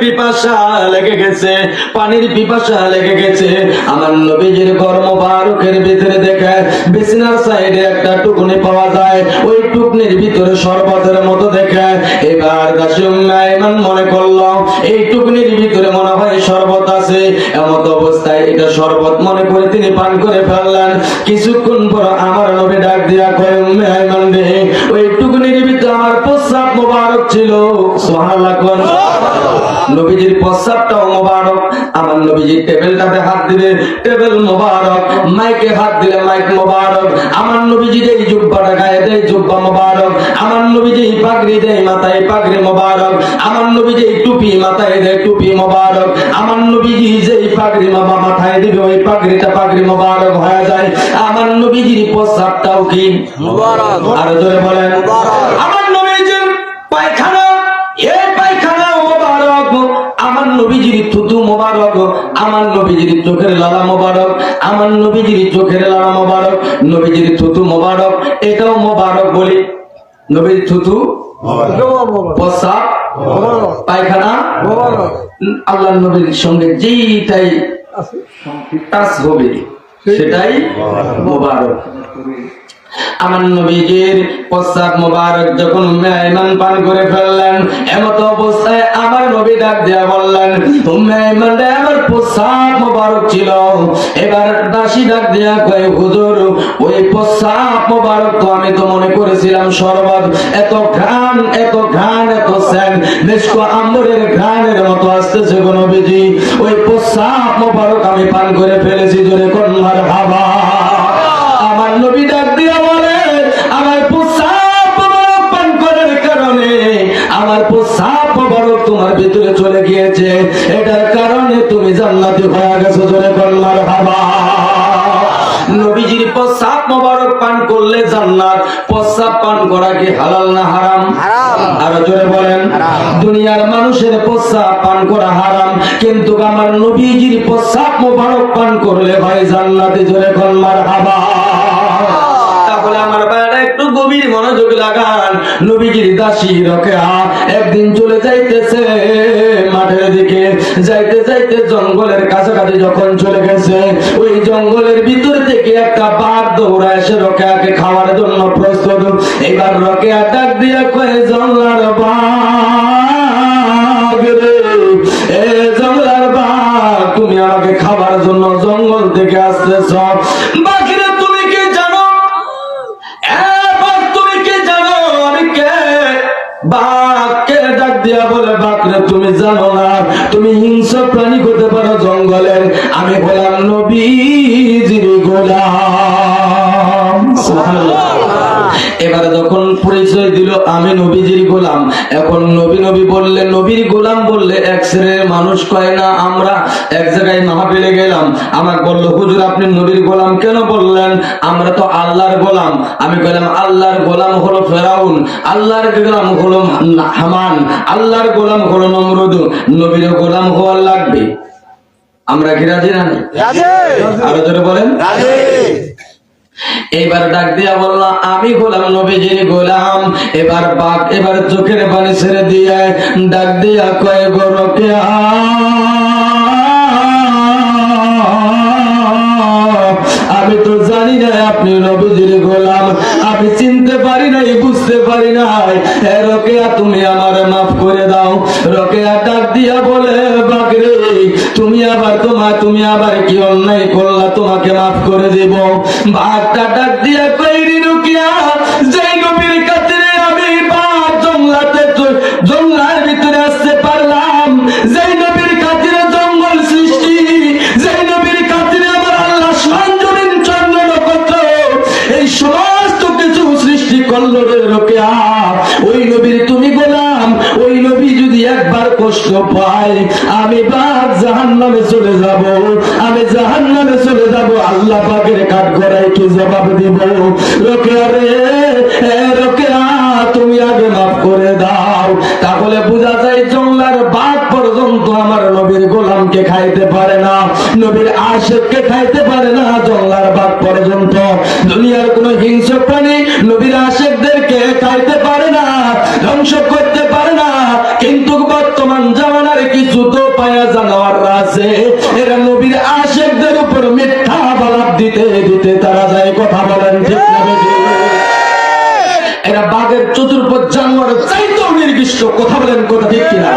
পিপাসা লেগে গেছে, পানির পিপাসা লেগে গেছে। আমার নবীজির ভিতরে বিছনার সাইডে একটা টুকুনি পাওয়া যায়, ওই টুকনির ভিতরে শরবতের মতো দেখে। এবার দাসী ইমান মনে করল, এই টুকনির ভিতরে মনে হয় শরবত আছে। এমত অবস্থায় এটা শরবত মনে করে তিনি পান করে ফেললেন। কিছুক্ষণ পর আমার নবী ডাক দিয়া কয় মোবারক ছিল সুবহানাল্লাহ কোন নবীজির প্রস্রাবটাও মোবারক আমার নবীজির টেবিলটাতে হাত দিলে টেবিল মোবারক মাইকে হাত দিলে মাইক মোবারক। আমার নবীজি এই জুব্বাটা গায়ে দেয় জুব্বা মোবারক। আমার নবীজি পাগড়ি দেয় মাথায় পাগড়ি মোবারক। আমার নবীজি টুপি মাথায় দেয় টুপি মোবারক। আমার নবীজি যেই পাগড়ি মামা মাথায় দিবে ওই পাগড়িটা পাগড়ি মোবারক হয়ে যায়। আমার নবীজির প্রস্রাবটাও কি? মুবারক। আরও জোরে বলেন। আমার মোবারক। আমার নবীজির চোখের লালা মোবারক। আমার নবীজির চোখের লালা মোবারক। নবীজির থুতু মোবারক। এটাও মোবারক বলি। নবীর থুতু পায়খানা আল্লাহ নবীর সঙ্গে যেইটাই টাচ হবে সেটাই মোবারক। আমার নবীজির প্রস্তাব মোবারক যখন মেহমান পান করে ফেললেন, এমত অবস্থায় আমার নবী ডাক দিয়া বললেন রে আমার প্রস্তাব মোবারক ছিল। এবার দাসী ডাক দিয়া কয়, হুজুর, ওই প্রস্তাব মোবারক তো আমি তো মনে করেছিলাম শরবত। এত ঘ্রাণ এত ঘ্রাণ, এত স্যান মেসকো আম্বরের ঘ্রাণের মতো আসতেছে গো নবীজি। ওই প্রস্তাব মোবারক আমি পান করে ফেলেছি, জোরে কন্যার হাবা ভিতরে চলে গিয়েছে। এটার কারণে তুমি জান্নাতি হয়ে গেছো জোরে কন্যার হাবা নবীজির প্রস্রাব মোবারক পান করলে জান্নাত প্রস্রাব পান করা কি হালাল না হারাম। আরও জোরে বলেন। দুনিয়ার মানুষের প্রস্রাব পান করা হারাম কিন্তু আমার নবীজির প্রস্রাব মোবারক পান করলে ভাই জান্নাতে জোরে কন্যার হাবা গভীর মনোযোগ লাগান, নবীজির দাসী রকেয়া একদিন চলে যাইতেছে, মাঠের দিকে যাইতে যাইতে জঙ্গলের কাছাকাছি যখন চলে গেছে, ওই জঙ্গলের ভিতর থেকে একটা বাঘ দৌড়া এসে রকেয়াকে খাওয়ার জন্য প্রস্তুত। এবার রকেয়া ডাক দিয়ে কয়ে, জঙ্গলার বাঘ এ জঙ্গলার বাঘ, তুমি আমাকে খাবার জন্য জঙ্গল থেকে আসতেছ। বাঘকে ডাক দিয়া বলে বাঘরে তুমি জানো না তুমি হিংস্র প্রাণী করতে পারো জঙ্গলের আমি হলাম নবীজির গোলাম। এবারে যখন পরিচয় দিল আমি নবীজির গোলাম। এখন নবী নবী বললে নবীর গোলাম বললে এক শ্রেণির মানুষ কয় না আমরা এক জায়গায় মাহফিলে গেলাম। আমাকে বলল হুজুর আপনি নবীর গোলাম কেন বললেন? আমরা তো আল্লাহর গোলাম। আমি বললাম আল্লাহর গোলাম হলো ফেরাউন। আল্লাহর গোলাম হলো হামান। আল্লাহর গোলাম হলো নমরুদ। নবীর গোলাম হওয়ার লাগবে। আমরা কি রাজি না আরও জোরে বলেন। রাজি। এইবার ডাক দিয়া বলল, আমি গোলাম নবীজির গোলাম। এবার বাঘ এবার চোখের পানি ছেড়ে দিয়ে ডাক দিয়া কয় গরকে আমি তো জানি না আপনি নবীজির গোলাম। আমি চিনতে পারি নাই, বুঝতে পারি নাই। হে রকেয়া, তুমি আমার মাফ করে দাও। রকেয়া ডাক দিয়া বলে বাগরে তুমি আবার তোমার তুমি আবার কি তোমাকে মাফ করে দেব। বাঘটা ডাক দিয়া কইরি রুকিয়া, যেই কাছে আমি জঙ্গলাতে জঙ্গলার ভিতরে আসতে পারলাম। যেই জঙ্গল সৃষ্টি এই সমস্ত কিছু সৃষ্টি করল রে ওই নবীর তুমি গোলাম ওই নবী যদি একবার কষ্ট পায়, আমি বাদ জাহান নামে চলে যাব, আমি জাহান নামে চলে যাব, আল্লাহ পাকের কাঠ গড়াই কি জবাব দিব? রোকেয়া রে রোকেয়া তুমি আগে মাফ করে দাও, তাহলে বোঝা যায় জঙ্গলার বাঘ পর্যন্ত আমার নবীর গোলামকে খাইতে পারে না, নবীর আশেককে খাইতে পারে না দিতে দিতে তারা যায় কথা বলেন ঠিক না? এরা বাঘের চতুর্পদ জানোয়ারের চাইতেও নির্দিষ্ট কথা বলেন কথা ঠিক কিনা